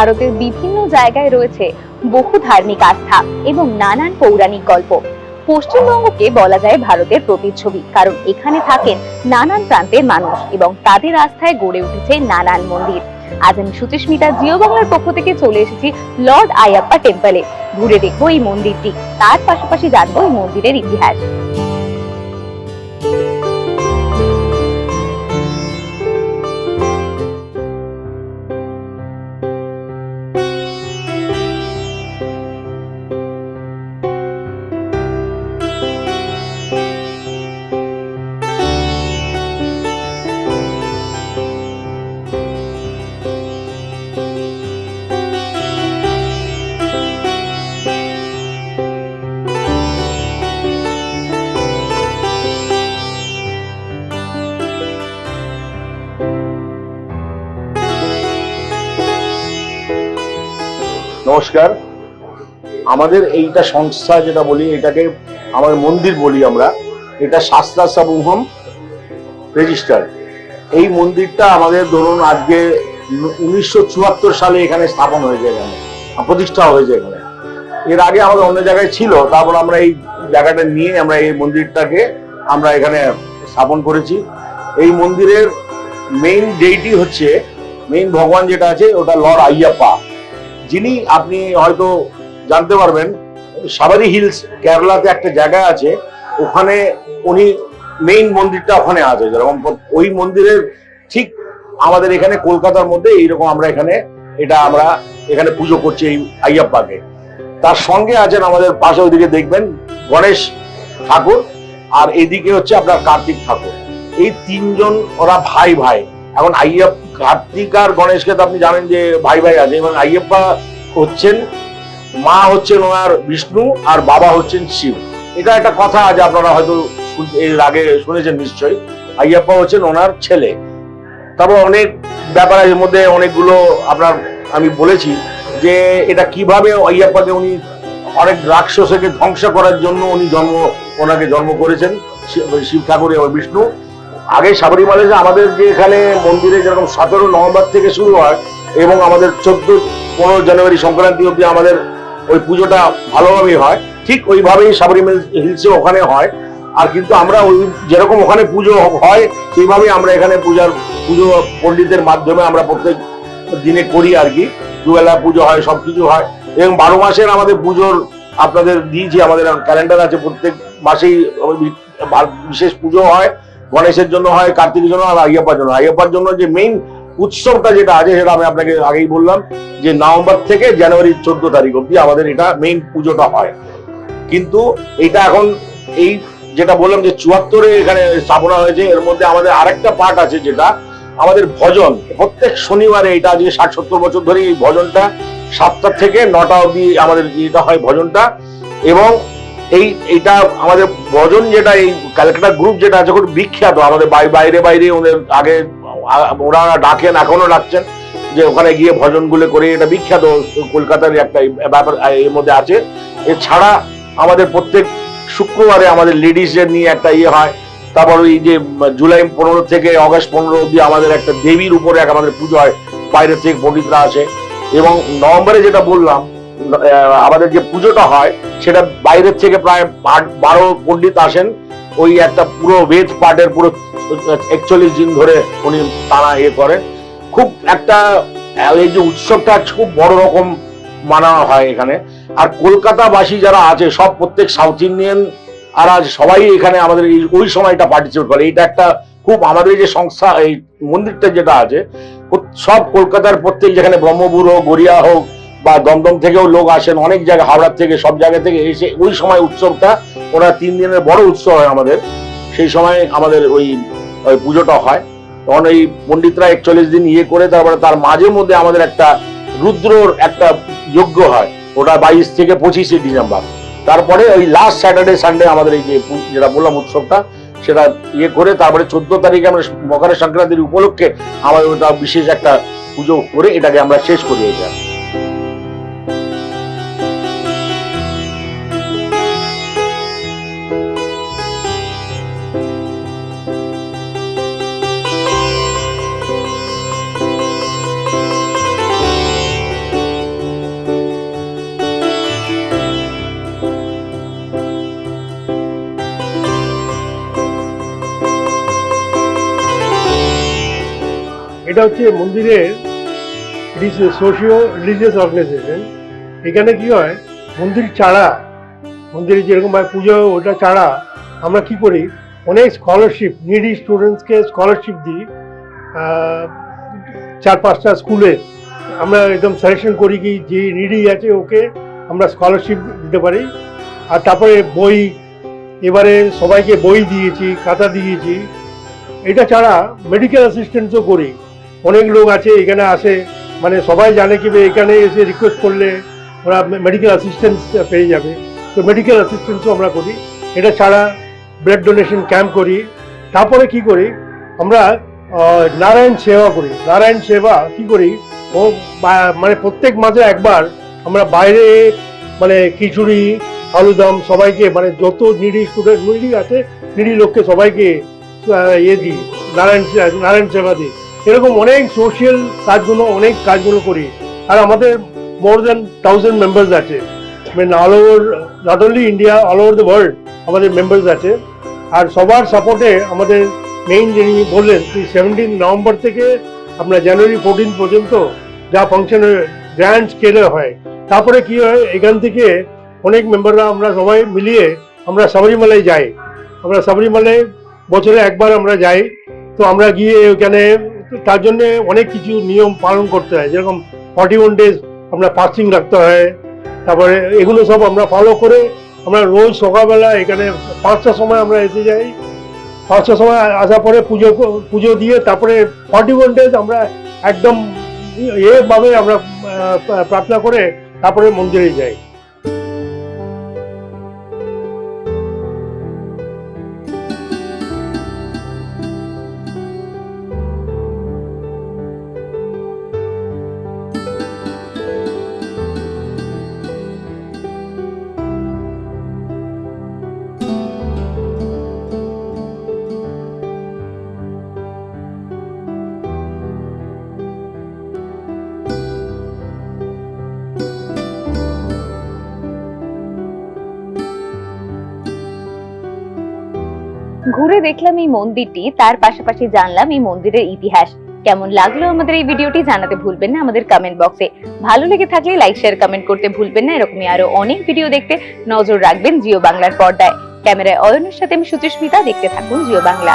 ভারতের বিভিন্ন জায়গায় রয়েছে বহু ধার্মিক আস্থা এবং নানান পৌরাণিক গল্প। পশ্চিমবঙ্গকে বলা যায় ভারতের প্রতিচ্ছবি, কারণ এখানে থাকেন নানান প্রান্তের মানুষ এবং তাদের আস্থায় গড়ে উঠেছে নানান মন্দির। আজ আমি সুচিস্মিতা, জিও বাংলার পক্ষ থেকে চলে এসেছি লর্ড আয়াপ্পা টেম্পলে। ঘুরে দেখব এই মন্দিরটি, তার পাশাপাশি জানব এই মন্দিরের ইতিহাস। নমস্কার। আমাদের এইটা সংস্থা যেটা বলি, এটাকে আমাদের মন্দির বলি আমরা, এটা শাস্ত্রা সমূহম রেজিস্টার। এই মন্দিরটা আমাদের ধরুন আজকে উনিশশো চুয়াত্তর সালে এখানে স্থাপন হয়েছে এখানে, প্রতিষ্ঠা হয়েছে এখানে। এর আগে আমাদের অন্য জায়গায় ছিল, তারপর আমরা এই জায়গাটা নিয়ে আমরা এই মন্দিরটাকে আমরা এখানে স্থাপন করেছি। এই মন্দিরের মেইন ডেইটি হচ্ছে মেইন ভগবান যেটা আছে, ওটা লর্ড আইয়াপ্পা। যিনি আপনি হয়তো জানতে পারবেন, সাবারি হিলস কেরালাতে একটা জায়গা আছে, ওখানে উনি মেইন মন্দিরটা ওখানে আছে, যেরকম ওই মন্দিরের ঠিক আমাদের এখানে কলকাতার মধ্যে এইরকম আমরা এখানে, এটা আমরা এখানে পুজো করছি এই আইয়াপ্পাকে। তার সঙ্গে আছেন আমাদের পাশে ওইদিকে দেখবেন গণেশ ঠাকুর, আর এদিকে হচ্ছে আপনার কার্তিক ঠাকুর। এই তিনজন ওরা ভাই ভাই। এখন আইয়াপ কার্তিক আর গণেশকে তো আপনি জানেন যে ভাই ভাই আছে, এবং আইয়াপ্পা হচ্ছেন, মা হচ্ছেন ওনার বিষ্ণু আর বাবা হচ্ছেন শিব। এটা একটা কথা আছে আপনারা হয়তো এর আগে শুনেছেন নিশ্চয়ই। আইয়াপ্পা হচ্ছেন ওনার ছেলে। তারপর অনেক ব্যাপার এর মধ্যে অনেকগুলো আপনার আমি বলেছি যে এটা কীভাবে আইয়াপ্পাকে উনি অনেক রাক্ষসকে ধ্বংস করার জন্য উনি জন্ম ওনাকে জন্ম করেছেন শিব ঠাকুর এবং বিষ্ণু। আগে সাবরীমালে আমাদের যে এখানে মন্দিরে যেরকম সতেরো নভেম্বর থেকে শুরু হয় এবং আমাদের চোদ্দ পনেরো জানুয়ারি সংক্রান্তি অবধি আমাদের ওই পুজোটা ভালোভাবেই হয়। ঠিক ওইভাবেই সাবরীমাল হিলসে ওখানে হয়। আর কিন্তু আমরা ওই যেরকম ওখানে পুজো হয়, সেইভাবেই আমরা এখানে পূজার পুজো পণ্ডিতের মাধ্যমে আমরা প্রত্যেক দিনে করি আর কি। দুবেলা পুজো হয় সব কিছু হয়। এবং বারো মাসের আমাদের পুজোর আপনাদের দিয়েছি, আমাদের ক্যালেন্ডার আছে প্রত্যেক মাসেই বিশেষ পুজো হয়। গণেশের জন্য হয়, কার্তিকের জন্য আর আইয়াপ্পার জন্য আইয়াপ্পার জন্য যে মেইন উৎসবটা যেটা আছে সেটা আমি আপনাকে আগেই বললাম যে নভেম্বর থেকে জানুয়ারির চোদ্দ তারিখ অব্দি আমাদের এটা মেইন পুজোটা হয়। কিন্তু এটা এখন এই যেটা বললাম যে চুয়াত্তরে এখানে স্থাপনা হয়েছে, এর মধ্যে আমাদের আরেকটা পার্ট আছে যেটা আমাদের ভজন। প্রত্যেক শনিবারে এটা আজকে ষাট সত্তর বছর ধরে এই ভজনটা সাতটা থেকে নটা অবধি আমাদের এটা হয় ভজনটা। এবং এই এটা আমাদের ভজন যেটা, এই ক্যালকাটা গ্রুপ যেটা আছে খুব বিখ্যাত, আমাদের বাইরে বাইরে ওদের আগে ওরা ডাকেন, এখনও ডাকছেন যে ওখানে গিয়ে ভজনগুলো করে, এটা বিখ্যাত কলকাতার একটা ব্যাপার এর মধ্যে আছে। এছাড়া আমাদের প্রত্যেক শুক্রবারে আমাদের লেডিসদের নিয়ে একটা ইয়ে হয়। তারপর ওই যে জুলাই পনেরো থেকে অগস্ট পনেরো অব্দি আমাদের একটা দেবীর উপরে এক আমাদের পুজো হয়, বাইরে থেকে পণ্ডিতরা আসে। এবং নভেম্বরে যেটা বললাম আমাদের যে পুজোটা হয়, সেটা বাইরের থেকে প্রায় বারো পণ্ডিত আসেন। ওই একটা পুরো বেদ পাঠের পুরো একচল্লিশ দিন ধরে উনি তারা ইয়ে করেন খুব একটা এই যে উৎসবটা খুব বড় রকম মানানো হয় এখানে। আর কলকাতাবাসী যারা আছে, সব প্রত্যেক সাউথ ইন্ডিয়ান আর আজ সবাই এখানে আমাদের ওই সময়টা পার্টিসিপেট করে। এটা একটা খুব আমাদের যে সংস্থা, এই মন্দিরটা যেটা আছে, সব কলকাতার প্রত্যেক যেখানে ব্রহ্মপুর হোক, গড়িয়া হোক, বা দমদম থেকেও লোক আসেন, অনেক জায়গা, হাওড়ার থেকে, সব জায়গা থেকে এসে ওই সময় উৎসবটা, ওরা তিন দিনের বড় উৎসব হয় আমাদের। সেই সময় আমাদের ওই ওই পুজোটা হয়। তখন এই পণ্ডিতরা একচল্লিশ দিন ইয়ে করে তারপরে তার মাঝে মধ্যে আমাদের একটা রুদ্রর একটা যজ্ঞ হয়। ওটা বাইশ থেকে পঁচিশে ডিসেম্বর। তারপরে ওই লাস্ট স্যাটারডে সানডে আমাদের এই যে যেটা বললাম উৎসবটা, সেটা ইয়ে করে তারপরে চোদ্দ তারিখে আমরা মকর সংক্রান্তির উপলক্ষে আমাদের ওটা বিশেষ একটা পুজো করে এটাকে আমরা শেষ করি এটা এটা হচ্ছে মন্দিরের সোশিও রিলিজিয়াস অর্গানাইজেশন এখানে কি হয়, মন্দির ছাড়া, মন্দিরে যেরকম হয় পুজো, ওটা ছাড়া আমরা কি করি, অনেক স্কলারশিপ নিডি স্টুডেন্টসকে স্কলারশিপ দিই। চার পাঁচটা স্কুলে আমরা একদম সাজেশন করি কি, যে নিডি আছে ওকে আমরা স্কলারশিপ দিতে পারি। আর তারপরে বই, এবারে সবাইকে বই দিয়েছি, খাতা দিয়েছি। এটা ছাড়া মেডিকেল অ্যাসিস্ট্যান্সও করি। অনেক লোক আছে, এখানে আসে। মানে সবাই জানে কি এখানে এসে রিকোয়েস্ট করলে ওরা মেডিকেল অ্যাসিস্ট্যান্স পেয়ে যাবে। তো মেডিকেল অ্যাসিস্ট্যান্সও আমরা করি। এটা ছাড়া ব্লাড ডোনেশন ক্যাম্প করি। তারপরে কি করি? আমরা নারায়ণ সেবা করি। নারায়ণ সেবা কি করি? ও মানে প্রত্যেক মাসে একবার আমরা বাইরে মানে খিচুড়ি, আলুদম সবাইকে মানে যত নিডি স্টুডেন্ট নিডি আছে নিডি লোককে সবাইকে ইয়ে দিই। নারায়ণ নারায়ণ সেবা দিই। এরকম অনেক সোশিয়াল কাজগুলো, অনেক কাজগুলো করি। আর আমাদের মোর দেন থাউজেন্ড মেম্বার্স আছে। মানে all over not only India all over the world আমাদের মেম্বার্স আছে। আর সবার সাপোর্টে আমাদের মেইন যিনি বললেন সেভেন্টিন নভেম্বর থেকে আপনার জানুয়ারি ফোরটিন পর্যন্ত যা ফাংশন গ্র্যান্ড স্কেলে হয়। তারপরে কি হয়, এখান থেকে অনেক মেম্বাররা আমরা সবাই মিলিয়ে আমরা সাবরিমালায় যাই। আমরা সাবরিমালায় বছরে একবার আমরা যাই। তো আমরা গিয়ে ওখানে তার জন্য অনেক কিছু নিয়ম পালন করতে হয়। যেরকম ফর্টি ওয়ান ডেজ আমরা ফাস্টিং রাখতে হয়। তারপরে এগুলো সব আমরা ফলো করে আমরা রোজ সকালবেলা এখানে পাঁচটার সময় আমরা এসে যাই। পাঁচটার সময় আসার পরে পুজো পুজো দিয়ে তারপরে ফর্টি ওয়ান ডেজ আমরা একদম এভাবে আমরা প্রার্থনা করে তারপরে মন্দিরে যাই। ঘুরে দেখলাম এই মন্দিরটি, তার পাশাপাশি জানলাম এই মন্দিরের ইতিহাস। কেমন লাগল আমাদের এই ভিডিওটি জানাতে ভুলবেন না আমাদের কমেন্ট বক্সে ভালো লেগে থাকলে লাইক শেয়ার কমেন্ট করতে ভুলবেন না, এরকমই আরও অনেক ভিডিও দেখতে নজর রাখবেন জিও বাংলার পর্দায়। ক্যামেরায় অয়নের সাথে আমি সুচিস্মিতা, দেখতে থাকুন জিও বাংলা।